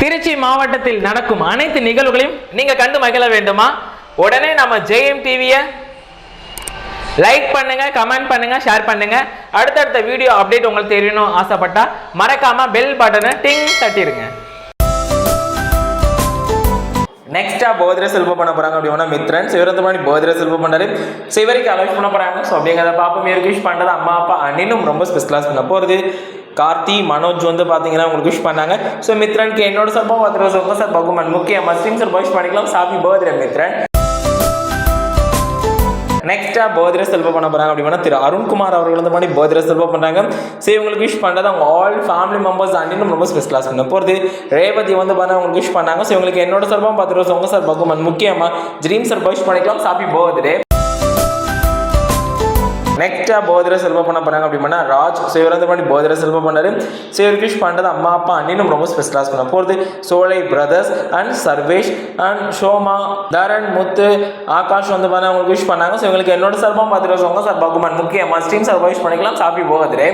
திருச்சி மாவட்டத்தில் நடக்கும் அனைத்து நிகழ்வுகளையும் நீங்க கண்டு மகிழ வேண்டுமா? உடனே நம்ம ஜெயம் டிவியை லைக் பண்ணுங்க கமெண்ட் பண்ணுங்க ஷேர் பண்ணுங்க. அடுத்தடுத்த வீடியோ அப்டேட் உங்களுக்கு தெரியணும் ஆசைப்பட்டா மறக்காம பெல் பட்டனை டிங் தட்டிடுங்க. நெக்ஸ்டா போதிர செல்வம் பண்ண போறாங்க அப்படின்னா மித்ரன் சிவரந்தமணி போதிர செல்வம் பண்ணாரு சிவரிக்கு அலோச் பண்ண போறாங்க. ஸோ அப்படிங்கிறத பாப்பா இவருக்கு விஷ் அம்மா அப்பா அண்ணனும் ரொம்ப ஸ்பெஷலாக பண்ண போறது. கார்த்தி மனோஜ் வந்து பார்த்தீங்கன்னா உங்களுக்கு விஷ் பண்ணாங்க. ஸோ மித்ரனுக்கு என்னோட சார்பாக பத்திர சொல்லுங்க சார் பகுமன் முக்கிய மஸ்லிம் சார் விஷ் பண்ணிக்கலாம். சாப்பி போதிர மித்ரன். நெக்ஸ்டா போதிர செல்வம் பண்ண போறாங்க அப்படின்னா திரு அருண்குமார் அவர்கள் வந்து பண்ணி போதிர செல்வம் பண்றாங்க. சரி உங்களுக்கு விஷ் பண்ணுறது அவங்க ஆல் ஃபேமிலி மெம்பர்ஸ் அண்டினும் ரொம்ப ஸ்பெஷலாக பண்ண போகிறது ரேவதி வந்து பண்ண உங்களுக்கு விஷ் பண்ணாங்க. ஸோ உங்களுக்கு என்னோட சார்பாக பத்து ரோஸ் உங்க சார் பகுமன் முக்கியமா ட்ரீம் சார் விஷ் பண்ணிக்கலாம். சாப்பி போதிரே நெக்ஸ்டா போதிர செல்வம் பண்ண போறாங்க அப்படின்னா ராஜ் ஸோ இவர் வந்து பண்ணி போதிர செல்வம் பண்ணாரு. ஸோ இவருக்கு விஷ் பண்ணுறது அம்மா அப்பா அண்ணினும் ரொம்ப ஸ்பெஷலாக பண்ண போகிறது Solai brothers and Sarvesh and Shoma Tharan Muthu Akash வந்து பண்ண அவங்களுக்கு விஷ் பண்ணாங்க. ஸோ இவங்களுக்கு என்னோட சார்பாக பார்த்துட்டு ரோஸ் சார் பகுமான் முக்கியமாக ஸ்ட்ரீம் சர்வைஸ் விஷ் பண்ணிக்கலாம். சாப்பி போகாதே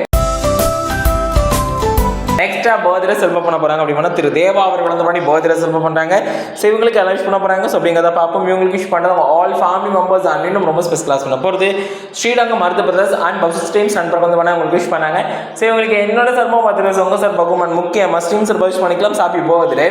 நெக்ஸ்டா பர்த்டே செல்வம் பண்ண போறாங்க அப்படின்னா திரு தேவா அவர் வளர்ந்த பண்ணி பர்த்டே செல்வம் பண்றாங்க. ஸோ இவங்களுக்கு அலௌன்ஸ் பண்ண போறாங்க. ஸோ அப்படிங்கிறத பார்ப்போம். இவங்களுக்கு விஷ் பண்ணுறது ஆல் ஃபேமிலி மெம்பர்ஸ் அண்ணினும் ரொம்ப ஸ்பெஷலாக பண்ண போகிறது ஸ்ரீரங்கம் மருது பிரதர்ஸ் அண்ட் பப்ஸ் ஸ்டீம்ஸ் நண்பர்கள் வந்து பண்ண உங்களுக்கு விஷ் பண்ணாங்க. ஸோ இவங்களுக்கு என்னோட சார்பாக பார்த்துருக்க உங்க சார் பகுமான் முக்கிய மஸ்டீம் சார் விஷ் பண்ணிக்கலாம். சாப்பி போகுது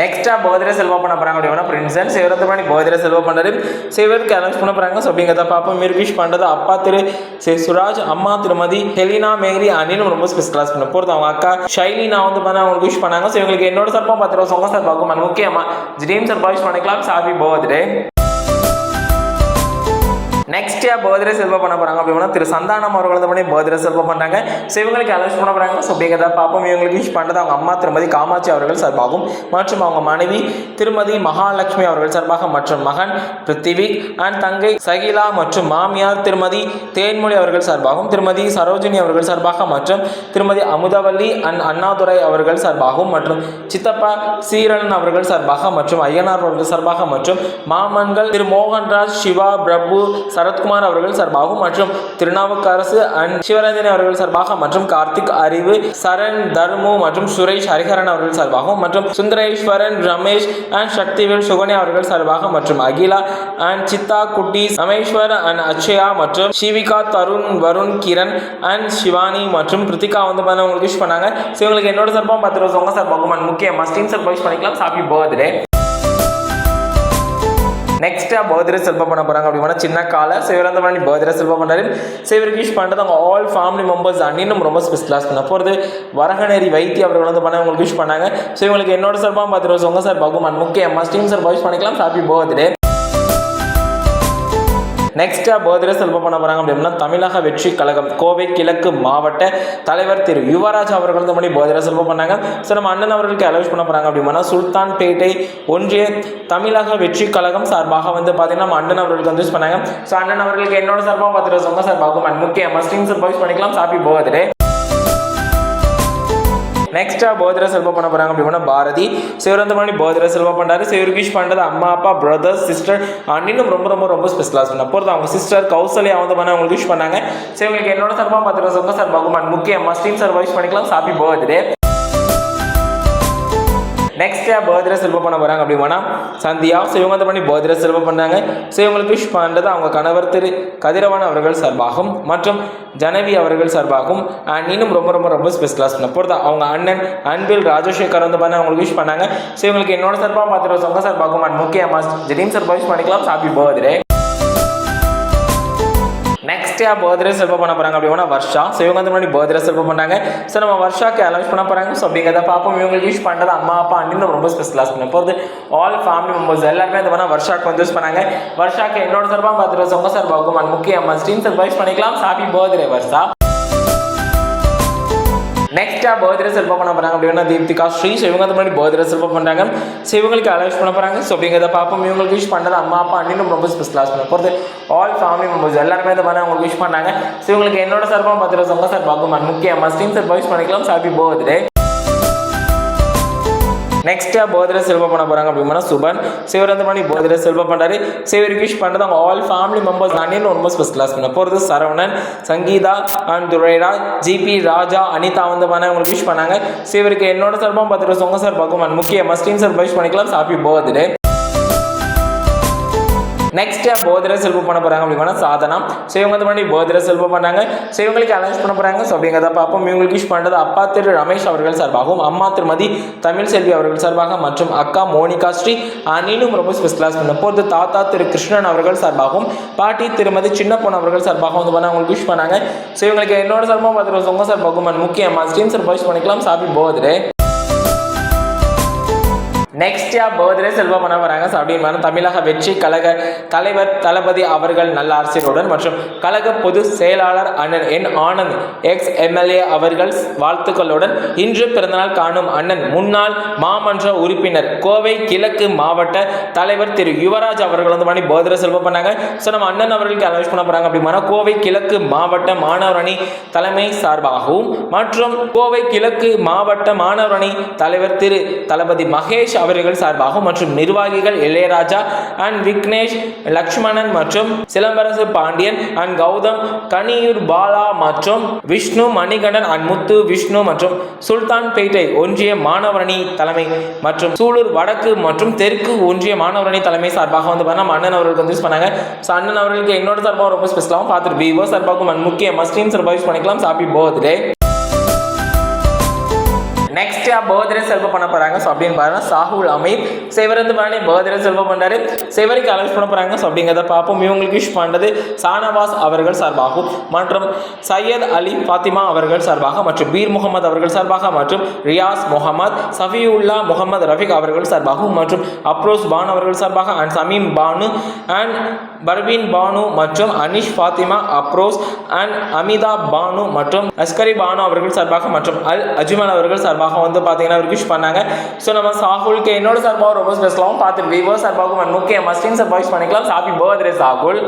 நெக்ஸ்டா போதிர செல்வா பண்ண போறாங்க அப்படின்னா பிரின்சன் சிவரத்து பண்ணி போதிர செல்வா பண்ணாரு சிவருக்கு அனௌன்ஸ் பண்ண போறாங்க. ஸோ அப்படிங்கிறத பார்ப்போம். மீர் விஷ் பண்ணுறது அப்பா திரு சே சுராஜ் அம்மா திருமதி ஹெலினா மேரி அனிலும் ரொம்ப ஸ்பெஷல் கிளாஸ் பண்ண போகிறது அவங்க அக்கா ஷைலினா வந்து பண்ண அவங்களுக்கு விஷ் பண்ணாங்க. ஸோ இவங்களுக்கு என்னோட சார்பாக பத்து ரூபா சொங்க சார் பார்க்கும் முக்கியமா ட்ரீம் சார் விஷ் பண்ணிக்கலாம். சாபி போதிரே. நெக்ஸ்ட் இயர் பர்த்டே செல்வா பண்ண போறாங்க. அப்படின்னா திரு சந்தானம் அவர்கள் வந்து பண்ணி பர்த்டே செல்வா பண்ணாங்க ஸோ இவங்களுக்கு அலௌன்ஸ் பண்ண போறாங்க. ஸோ அப்படிங்கிறத பார்ப்போம் இவங்களுக்கு விஷ் பண்ணுறது அவங்க அம்மா திருமதி காமாட்சி அவர்கள் சார்பாகும் மற்றும் அவங்க மனைவி திருமதி மகாலட்சுமி அவர்கள் சார்பாக மற்றும் மகன் பிருத்திவிக் அண்ட் தங்கை சகிலா மற்றும் மாமியார் திருமதி தேன்மொழி அவர்கள் சார்பாகவும் திருமதி சரோஜினி அவர்கள் சார்பாக மற்றும் திருமதி அமுதவல்லி அண்ட் அண்ணாதுரை அவர்கள் சார்பாகவும் மற்றும் சித்தப்பா சீரன் அவர்கள் சார்பாக மற்றும் ஐயனார் அவர்கள் சார்பாக மற்றும் மாமன்கள் திரு மோகன்ராஜ் சிவா பிரபு சரத்குமார் அவர்கள் சார்பாகவும் மற்றும் திருநாவுக்கரசு அண்ட் சிவரஞ்சன் அவர்கள் சார்பாக மற்றும் கார்த்திக் அறிவு சரண் தர்மு மற்றும் சுரேஷ் ஹரிஹரன் அவர்கள் சார்பாகவும் மற்றும் சுந்தரேஸ்வரன் ரமேஷ் அண்ட் சக்திவேல் சுகன்யா அவர்கள் சார்பாக மற்றும் அகிலா அண்ட் சித்தா குட்டி ரமேஸ்வர் அண்ட் அக்ஷயா மற்றும் சிவிகா தருண் வருண் கிரண் அண்ட் சிவானி மற்றும் கிருத்திகா வந்து பண்ண உங்களுக்கு விஷ் பண்ணாங்க. ஸோ இவங்களுக்கு என்னோட சார்பாக பத்து ரூபா உங்க சார் பகுமான் முக்கிய மஸ்டின் சார் விஷ் பண்ணிக்கலாம் ஹாப்பி பர்த்டே நெக்ஸ்ட்டாக பர்த்டே செல்வம் பண்ண போகிறாங்க அப்படின்னா சின்ன கால சிவரந்த பண்ணி பர்த்டே செல்வம் பண்ணாரு சிவருக்கு விஷ் பண்ணுறது அவங்க ஆல் ஃபேமிலி மெம்பர்ஸ் அண்ணினும் ரொம்ப ஸ்பெஷலாக பண்ண போகிறது வரகநேரி வைத்தி அவர்கள் வந்து பண்ண உங்களுக்கு விஷ் பண்ணாங்க. ஸோ இவங்களுக்கு என்னோட சார்பாக பார்த்துருவோம் ரூபா சார் பகுமான் முக்கிய மஸ்டிங் சார் விஷ் பண்ணிக்கலாம். ஹாப்பி பர்த்டே நெக்ஸ்ட்டாக பர்த்டே செல்வம் பண்ண போகிறாங்க அப்படின்னா தமிழக வெற்றி கழகம் கோவை கிழக்கு மாவட்ட தலைவர் திரு யுவராஜ் அவர்கள் வந்து பண்ணி பர்த்டே செல்வம் பண்ணாங்க. ஸோ நம்ம அண்ணன் அவர்களுக்கு அலோஸ் பண்ண போகிறாங்க அப்படின்னா சுல்தான் பேட்டை ஒன்றிய தமிழக வெற்றி கழகம் சார்பாக வந்து பார்த்தீங்கன்னா நம்ம அண்ணன் அவர்களுக்கு வந்து பண்ணாங்க. ஸோ அண்ணன் அவர்களுக்கு என்னோட சார்பாக பார்த்துட்டு சொந்த சொங்க சார் பார்க்கும் முக்கிய மஸ்டிங் சார் பண்ணிக்கலாம். சாப்பி போகாதே நெக்ஸ்ட்டாக போதிர செல்வம் பண்ண போகிறாங்க அப்படின்னா பாரதி. சிவரந்தமணி போதிர செல்வம் பண்ணுறாரு சிவருக்கு விஷ் பண்ணுறது அம்மா அப்பா பிரதர்ஸ் சிஸ்டர் அண்ணினும் ரொம்ப ரொம்ப ரொம்ப ஸ்பெஷலாக சொன்னேன் போகிறது அவங்க சிஸ்டர் கௌசல்யா வந்து பண்ண அவங்களுக்கு விஷ் பண்ணாங்க. சரி உங்களுக்கு என்னோட சார்பாக பத்து ரூபா சொங்க சார் பகுமான் முக்கிய மஸ்டீம் சார் விஷ் பண்ணிக்கலாம். சாப்பி பர்த்டே நெக்ஸ்ட் பர்த்டே செல்வம் பண்ண போகிறாங்க அப்படின்னா சந்தியா ஸோ இவங்க வந்து பண்ணி பர்த்டே செல்வம் பண்ணாங்க ஸோ இவங்களுக்கு விஷ் பண்ணுறது அவங்க கணவர் திரு கதிரவன் அவர்கள் சார்பாகவும் மற்றும் ஜனவி அவர்கள் சார்பாகவும் அண்ட் இன்னும் ரொம்ப ரொம்ப ரொம்ப ஸ்பெஷலாக பண்ண போகிறது அவங்க அண்ணன் அன்பில் ராஜசேகர் வந்து பண்ண அவங்களுக்கு விஷ் பண்ணாங்க. ஸோ இவங்களுக்கு என்னோட சார்பாக பார்த்துட்டு சொங்க சார்பாகவும் அண்ட் முக்கிய ஜெரீம் சார் விஷ் பண்ணிக்கலாம் ஹாப்பி பர்த்டே நெக்ஸ்ட் யா பர்த்டே செல்வம் பண்ண போறாங்க அப்படின்னா வர்ஷா. ஸோ இவங்க வந்து முன்னாடி பர்த்டே செல்வம் பண்ணாங்க. ஸோ நம்ம வர்ஷாக்கு அலௌன்ஸ் பண்ண போறாங்க. ஸோ அப்படிங்கிறத பார்ப்போம். இவங்களுக்கு யூஸ் பண்ணுறது அம்மா அப்பா அண்ணன் ரொம்ப ஸ்பெஷலாக பண்ண போகிறது ஆல் ஃபேமிலி மெம்பர்ஸ் எல்லாருமே இந்த பண்ண வர்ஷாக்கு வந்து யூஸ் பண்ணாங்க. வர்ஷாக்கு என்னோட சார்பாக பார்த்துட்டு சொங்க சார் அண்ட் முக்கிய அம்மா ஸ்டீம் சார் வைஸ் பண்ணிக்கலாம் ஹாப்பி பர்த்டே வர்ஷா. நெக்ஸ்ட்டாக பர்த்டே செல்வம் பண்ண போகிறாங்க அப்படின்னா தீப்திகா ஸ்ரீ ஸோ இவங்க அந்த மாதிரி பர்த்டே செல்வம் பண்ணுறாங்க ஸோ இவங்களுக்கு அலௌன்ஸ் பண்ண போகிறாங்க ஸோ அப்படிங்கிறத பார்ப்போம். இவங்களுக்கு விஷ் பண்ணுறது அம்மா அப்பா அண்ணினும் ரொம்ப ஸ்பெஷலாக பண்ண போகிறது ஆல் ஃபேமிலி மெம்பர்ஸ் எல்லாருமே இந்த மாதிரி அவங்களுக்கு விஷ் பண்ணாங்க ஸோ இவங்களுக்கு என்னோட சார்பாக ரூபா சொங்க சார் பார்க்கும் முக்கிய ஸ்டீம் சார் விஷ் பண்ணிக்கலாம். Happy birthday next birthday Selva பண்ண போறாங்க அப்படின்னா சுபன் சிவர் வந்து பண்ணி பர்த்டே செல்வ பண்றாரு. சிவர் விஷ் பண்றது அவங்க ஆல் ஃபேமிலி மெம்பர்ஸ் அன்னியன் ரொம்ப ஸ்பெஷல் கிளாஸ் பண்ண போறது சரவணன் சங்கீதா அண்ட் துரைராஜ் ஜிபி ராஜா அனிதா வந்து பண்ண உங்களுக்கு விஷ் பண்ணாங்க. சிவருக்கு என்னோட சார்பாக பார்த்துட்டு சொங்க சார் பகுமான் முக்கிய மஸ்டின் சார் விஷ் பண்ணிக்கலாம். ஹாப்பி பர்த்டே நெக்ஸ்ட் போதிர செல்வம் பண்ண போறாங்க அப்படின்னா சாதனா. ஸோ இவங்க வந்து பண்ணி போதிர செல்வம் பண்ணாங்க. ஸோ இவங்களுக்கு அலைன்ஸ் பண்ண போறாங்க. ஸோ அப்படிங்கிறத பார்ப்போம். இவங்களுக்கு விஷ் பண்ணுறது அப்பா திரு ரமேஷ் அவர்கள் சார்பாகவும் அம்மா திருமதி தமிழ் செல்வி அவர்கள் சார்பாக மற்றும் அக்கா மோனிகா ஸ்ரீ அனிலும் ரொம்ப ஸ்பெஷலாஸ் பண்ண போது தாத்தா திரு கிருஷ்ணன் அவர்கள் சார்பாகவும் பாட்டி திருமதி சின்ன பொண்ணு அவர்கள் சார்பாக வந்து பண்ண அவங்களுக்கு விஷ் பண்ணாங்க. ஸோ இவங்களுக்கு என்னோட சார்பாக பார்த்துட்டு உங்க சார் முக்கியமாக ஸ்டீம் சார் விஷ் பண்ணிக்கலாம். சாப்பிட்டு போகுது நெக்ஸ்ட் யா பர்த்டே செல்வா பண்ண வராங்க அப்படின்னு தமிழக வெற்றி கழக தலைவர் தளபதி அவர்கள் நல்ல அரசியலுடன் மற்றும் கழக பொது செயலாளர் அண்ணன் என் ஆனந்த் எக்ஸ் எம்எல்ஏ அவர்கள் வாழ்த்துக்களுடன் இன்று பிறந்தநாள் காணும் அண்ணன் முன்னாள் மாமன்ற உறுப்பினர் கோவை கிழக்கு மாவட்ட தலைவர் திரு யுவராஜ் அவர்கள் வந்து மணி பர்த்டே செல்வா பண்ணாங்க. ஸோ நம்ம அண்ணன் அவர்களுக்கு அனௌன்ஸ் பண்ண போறாங்க அப்படின்னா கோவை கிழக்கு மாவட்ட மாணவர் அணி தலைமை சார்பாகவும் மற்றும் கோவை கிழக்கு மாவட்ட மாணவர் அணி தலைவர் திரு தளபதி மகேஷ் அவர் அவர்கள் சார்பாகவும் மற்றும் நிர்வாகிகள் இளையராஜா அண்ட் விக்னேஷ் லக்ஷ்மணன் மற்றும் சிலம்பரசு பாண்டியன் அண்ட் கௌதம் கனியூர் பாலா மற்றும் விஷ்ணு மணிகண்டன் அண்ட் முத்து விஷ்ணு மற்றும் சுல்தான்பேட்டை ஒன்றிய மாணவரணி தலைமை மற்றும் சூலூர் வடக்கு மற்றும் தெற்கு ஒன்றிய மாணவரணி தலைமை சார்பாக வந்து பண்ண அண்ணன் அவர்களுக்கு வந்து யூஸ் பண்ணாங்க. ஸோ அண்ணன் அவர்களுக்கு என்னோட சார்பாக ரொம்ப ஸ்பெஷலாகவும் பார்த்துட்டு விவோ சார்பாகவும் and முக்கிய மஸ்டீம் சார்பாக யூஸ் பண்ணிக்கலாம். சாப்பி பர்த்டே நெக்ஸ்ட் பர்த்டே செல்வம் பண்ண போகிறாங்க ஸோ அப்படின்னு பாருங்க. சாகுல் அமீத். ஸோ இவர் வந்து பாருங்க பர்த்டே செல்வம் பண்ணுறாரு சிவருக்கு இவருக்கு பண்ண போகிறாங்க ஸோ அப்படிங்கிறத பார்ப்போம். இவங்களுக்கு விஷ் பண்ணுறது சானவாஸ் அவர்கள் சார்பாகவும் மற்றும் சையத் அலி ஃபாத்திமா அவர்கள் சார்பாக மற்றும் பீர் முகமது அவர்கள் சார்பாக மற்றும் ரியாஸ் முகமது சஃபியுல்லா முகமது ரஃபிக் அவர்கள் சார்பாகவும் மற்றும் அப்ரோஸ் பான் அவர்கள் சார்பாக அண்ட் சமீம் பானு அண்ட் பர்வீன் பானு மற்றும் அனிஷ் ஃபாத்திமா அப்ரோஸ் அண்ட் அமிதா பானு மற்றும் அஸ்கரி பானு அவர்கள் சார்பாக மற்றும் அல் அஜ்மல் அவர்கள் சார்பாக வந்து பார்த்தீங்கன்னா விஷ் பண்ணாங்க. ஸோ நம்ம சாகுல்க்கு என்னோட சார்பாக ரொம்ப ஸ்பெஷலாகவும் பார்த்துட்டு விவோ சார்பாகவும் அண்ட் முக்கிய மஸ்டின் சார்பாக விஷ் பண்ணிக்கலாம். Happy birthday Shahul.